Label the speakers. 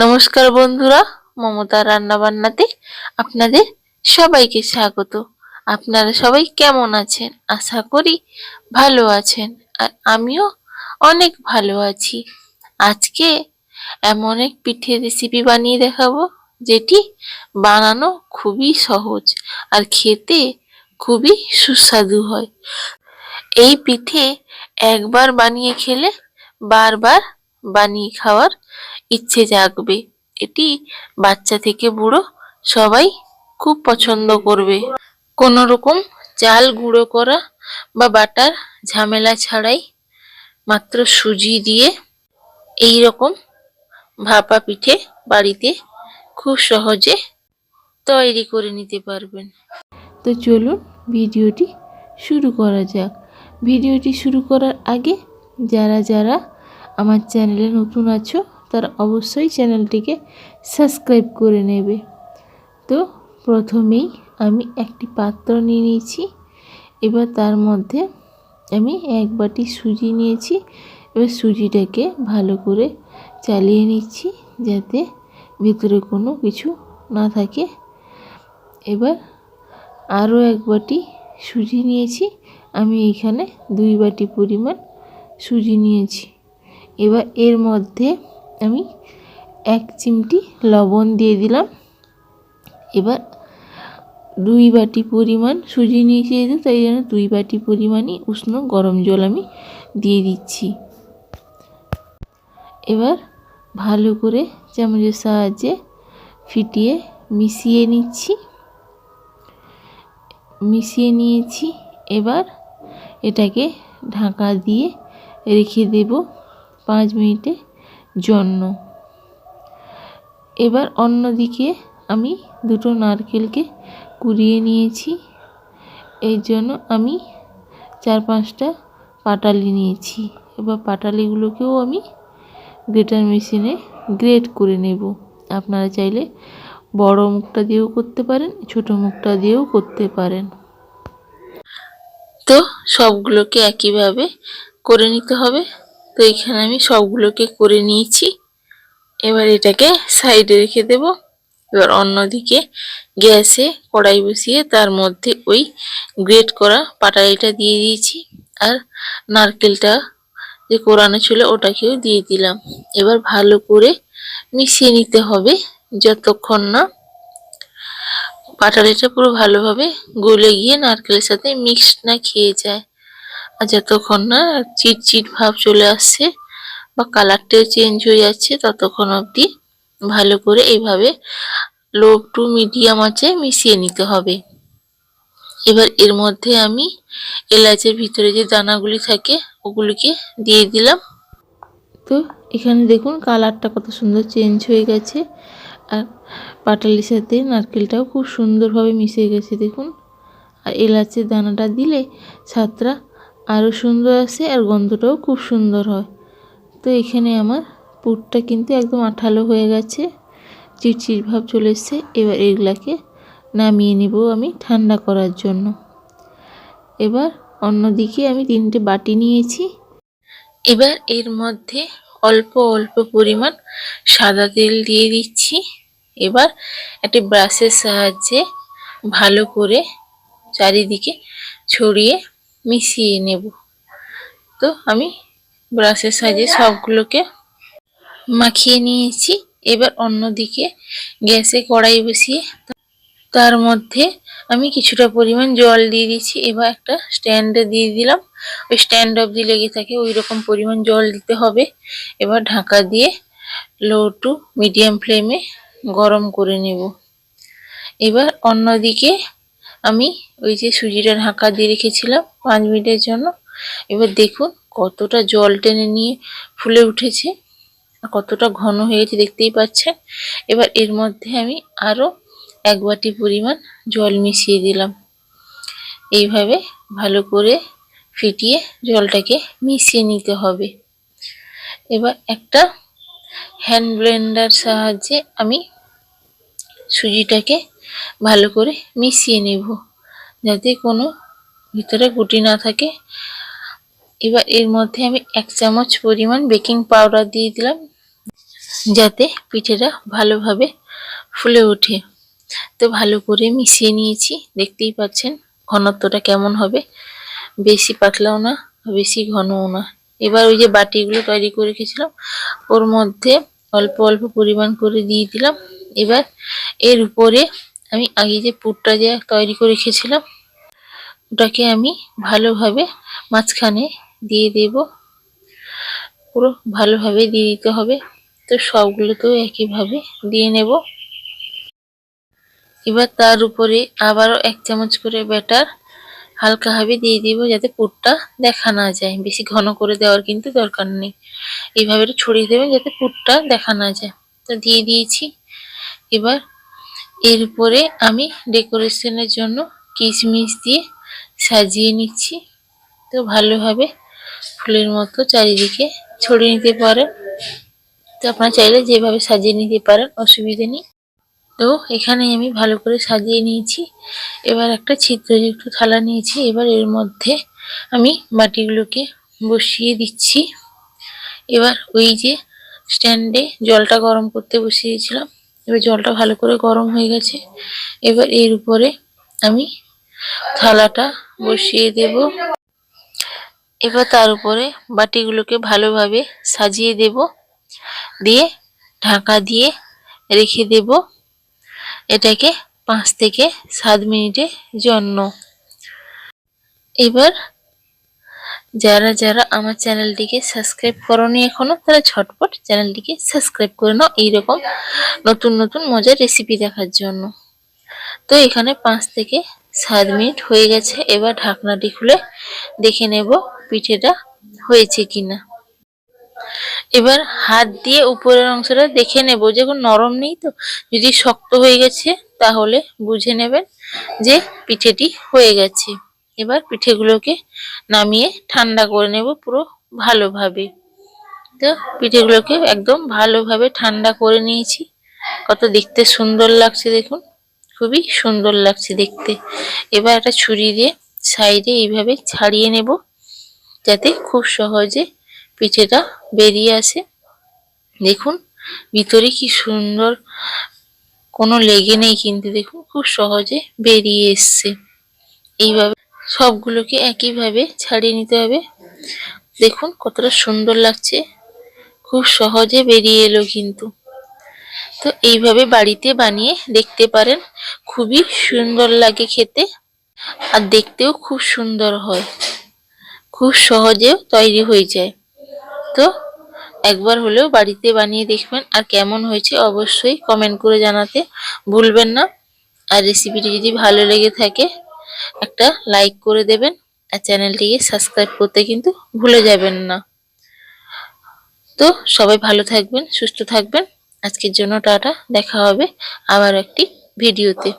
Speaker 1: নমস্কার বন্ধুরা মমতা রান্নাবান্নাতে আপনাদের সবাইকে স্বাগত। আপনারা সবাই কেমন আছেন? আশা করি ভালো আছেন আর আমিও অনেক ভালো আছি। আজকে এমন এক পিঠে রেসিপি বানিয়ে দেখাবো, যেটি বানানো খুবই সহজ আর খেতে খুবই সুস্বাদু হয়। এই পিঠে একবার বানিয়ে খেলে বারবার বানিয়ে খাওয়ার ইচ্ছে জাগবে। এটি বাচ্চা থেকে বুড়ো সবাই খুব পছন্দ করবে। কোনো রকম চাল গুঁড়ো করা বা বাটার ঝামেলা ছাড়াই মাত্র সুজি দিয়ে এই রকম ভাপা পিঠে বাড়িতে খুব সহজে তৈরি করে নিতে পারবেন। তো চলুন ভিডিওটি শুরু করা যাক। ভিডিওটি শুরু করার আগে যারা যারা আমার চ্যানেলে নতুন আছো তারা অবশ্যই চ্যানেলটিকে সাবস্ক্রাইব করে নেবে। তো প্রথমেই আমি একটি পাত্র নিয়ে নিয়েছি। এবার তার মধ্যে আমি এক বাটি সুজি নিয়েছি। এবার সুজিটাকে ভালো করে চালিয়ে নিচ্ছি যাতে ভিতরে কোনো কিছু না থাকে। এবার আরও এক বাটি সুজি নিয়েছি। আমি এখানে দুই বাটি পরিমাণ সুজি নিয়েছি। এবার এর মধ্যে আমি এক চিমটি লবণ দিয়ে দিলাম। এবার দুই বাটি পরিমাণ সুজি নিয়েছি তাই জন্য দুই বাটি পরিমাণই উষ্ণ গরম জল আমি দিয়ে দিচ্ছি। এবার ভালো করে চামচের সাহায্যে ফিটিয়ে মিশিয়ে নিচ্ছি। মিশিয়ে নিয়েছি। এবার এটাকে ঢাকা দিয়ে রেখে দেব পাঁচ মিনিটের জন্য। এবার অন্যদিকে আমি দুটো নারকেলকে কুড়িয়ে নিয়েছি। এই জন্য আমি চার পাঁচটা পাটালি নিয়েছি। এবার পাটালিগুলোকেও আমি গ্রেটার মেশিনে গ্রেট করে নেব। আপনারা চাইলে বড় মুখটা দিয়েও করতে পারেন, ছোট মুখটা দিয়েও করতে পারেন। তো সবগুলোকে একইভাবে করে নিতে হবে। তো এখানে আমি সবগুলোকে করে নিয়েছি। এবার এটাকে সাইডে রেখে দেব। এবার অন্যদিকে গ্যাসে কড়াই বসিয়ে তার মধ্যে ওই গ্রেট করা পাটালিটা দিয়ে দিয়েছি। আর নারকেলটা যে কোরানো ছিল ওটাকেও দিয়ে দিলাম। এবার ভালো করে মিশিয়ে নিতে হবে যতক্ষণ না পাটালিটা পুরো ভালোভাবে গলে গিয়ে নারকেলের সাথে মিক্সড না খেয়ে যায়। যতক্ষণ না চিটচিট ভাব চলে আসছে বা কালারটাও চেঞ্জ হয়ে যাচ্ছে, ততক্ষণ অবধি ভালো করে এইভাবে লো টু মিডিয়াম আছে মিশিয়ে নিতে হবে। এবার এর মধ্যে আমি এলাচের ভিতরে যে দানাগুলি থাকে, ওগুলিকে দিয়ে দিলাম। তো এখানে দেখুন কালারটা কত সুন্দর চেঞ্জ হয়ে গেছে। আর পাটালির সাথে নারকেলটাও খুব সুন্দরভাবে মিশে গেছে, দেখুন। আর এলাচের দানাটা দিলে স্বাদটা আরও সুন্দর আসে আর গন্ধটাও খুব সুন্দর হয়। তো এখানে আমার পুরটা কিন্তু একদম আঠালো হয়ে গেছে। চিটচিট ভাব চলে এসছে। এবার এগুলাকে নামিয়ে নেব আমি ঠান্ডা করার জন্য। এবার অন্যদিকে আমি তিনটে বাটি নিয়েছি। এবার এর মধ্যে অল্প অল্প পরিমাণ সাদা তেল দিয়ে দিচ্ছি। এবার একটি ব্রাশের সাহায্যে ভালো করে চারিদিকে ছড়িয়ে মিশিয়ে নেব। তো আমি ব্রাশের সাহায্যে সবগুলোকে মাখিয়ে নিয়েছি। এবার অন্যদিকে গ্যাসে কড়াই বসিয়ে তার মধ্যে আমি কিছুটা পরিমাণ জল দিয়ে দিচ্ছি এবার একটা স্ট্যান্ডে দিয়ে দিলাম। ওই স্ট্যান্ড অবধি লেগে থাকে ওই রকম পরিমাণ জল দিতে হবে। এবার ঢাকা দিয়ে লো টু মিডিয়াম ফ্লেমে গরম করে নেব। এবার অন্যদিকে আমি ওই যে সুজিটা ঢাকা দিয়ে রেখেছিলাম পাঁচ মিনিটের জন্য। এবার দেখুন কতটা জল টেনে নিয়ে ফুলে উঠেছে, কতটা ঘন হয়ে গেছে দেখতেই পাচ্ছেন। এবার এর মধ্যে আমি আরও এক বাটি পরিমাণ জল মিশিয়ে দিলাম। এইভাবে ভালো করে ফিটিয়ে জলটাকে মিশিয়ে নিতে হবে। এবার একটা হ্যান্ড ব্লেন্ডার সাহায্যে আমি সুজিটাকে ভালো করে মিশিয়ে নেব, যাতে কোনো ভিতরে গুটি না থাকে। এবার এর মধ্যে আমি এক চামচ পরিমাণ বেকিং পাউডার দিয়ে দিলাম, যাতে পিঠেটা ভালোভাবে ফুলে ওঠে। তো ভালো করে মিশিয়ে নিয়েছি, দেখতেই পাচ্ছেন ঘনত্বটা কেমন হবে। বেশি পাতলাও না, বেশি ঘনও না। এবার ওই যে বাটিগুলো তৈরি করে রেখেছিলাম, ওর মধ্যে অল্প অল্প পরিমাণ করে দিয়ে দিলাম। এবার এর উপরে আমি আগে যে পুরটা যে তৈরি করে রেখেছিলাম, ওটাকে আমি ভালোভাবে মাঝখানে দিয়ে দেব। পুরো ভালোভাবে দিয়ে দিতে হবে। তো সবগুলোতেও একইভাবে দিয়ে নেব। এবার তার উপরে আবারও এক চামচ করে ব্যাটার হালকাভাবে দিয়ে দিব যাতে পুরটা দেখা না যায়। বেশি ঘন করে দেওয়ার কিন্তু দরকার নেই। এইভাবে ছড়িয়ে দেবেন যাতে পুরটা দেখা না যায়। তো দিয়ে দিয়েছি। এবার এর উপরে আমি ডেকোরেশনের জন্য কিশমিশ দিয়ে সাজিয়ে নিচ্ছি। তো ভালোভাবে ফুলের মতো চারিদিকে ছড়িয়ে নিতে পারেন। তো আপনারা চাইলে যেভাবে সাজিয়ে নিতে পারেন, অসুবিধে নেই। তো এখানে আমি ভালো করে সাজিয়ে নিয়েছি। এবার একটা ছিদ্রযুক্ত থালা নিয়েছি। এবার এর মধ্যে আমি বাটিগুলোকে বসিয়ে দিচ্ছি। এবার ওই যে স্ট্যান্ডে জলটা গরম করতে বসিয়েছিলাম এবার জলটা ভালো করে গরম হয়ে গেছে। এবার এর উপরে আমি থালাটা বসিয়ে দেব। এবার তার উপরে বাটিগুলোকে ভালোভাবে সাজিয়ে দেব। দিয়ে ঢাকা দিয়ে রেখে দেব। এটাকে পাঁচ থেকে সাত মিনিটের জন্য। এবার যারা যারা আমার চ্যানেলটিকে সাবস্ক্রাইব করনি এখনও, তারা ঝটপট চ্যানেলটিকে সাবস্ক্রাইব করে নাও এইরকম নতুন নতুন মজার রেসিপি দেখার জন্য। তো এখানে পাঁচ থেকে সাত মিনিট হয়ে গেছে, এবার ঢাকনাটি খুলে দেখে নেব পিঠেটা হয়েছে কিনা। এবার হাত দিয়ে উপরের অংশটা দেখে নেব যে নরম নেই তো, যদি শক্ত হয়ে গেছে তাহলে বুঝে নেবেন যে পিঠেটি হয়ে গেছে। এবার পিঠেগুলোকে নামিয়ে ঠান্ডা করে নেব পুরো ভালোভাবে। তো পিঠেগুলোকে একদম ভালোভাবে ঠান্ডা করে নিয়েছি। কত দেখতে সুন্দর লাগছে দেখুন, খুবই সুন্দর লাগছে দেখতে। এবার একটা ছুরি দিয়ে সাইডে এইভাবে ছাড়িয়ে নেব, যাতে খুব সহজে পিঠেটা বেরিয়ে আসে। দেখুন, ভিতরে কি সুন্দর কোনো লেগে নেই কিন্তু দেখুন, খুব সহজে বেরিয়ে এসছে। এইভাবে সবগুলোকে একইভাবে ছাড়িয়ে নিতে হবে। দেখুন কতটা সুন্দর লাগছে। খুব সহজে বেরিয়ে এলো কিন্তু। তো এইভাবে বাড়িতে বানিয়ে দেখতে পারেন, খুবই সুন্দর লাগে খেতে আর দেখতেও খুব সুন্দর হয়। খুব সহজেও তৈরি হয়ে যায়। তো একবার হলেও বাড়িতে বানিয়ে দেখবেন আর কেমন হয়েছে অবশ্যই কমেন্ট করে জানাতে ভুলবেন না। আর রেসিপিটি যদি ভালো লেগে থাকে একটা লাইক করে দেবেন আর চ্যানেলটিকে সাবস্ক্রাইব করতে কিন্তু ভুলে যাবেন না। তো সবাই ভালো থাকবেন, সুস্থ থাকবেন। আজকের জন্য টাটা, দেখা হবে আবার একটি ভিডিওতে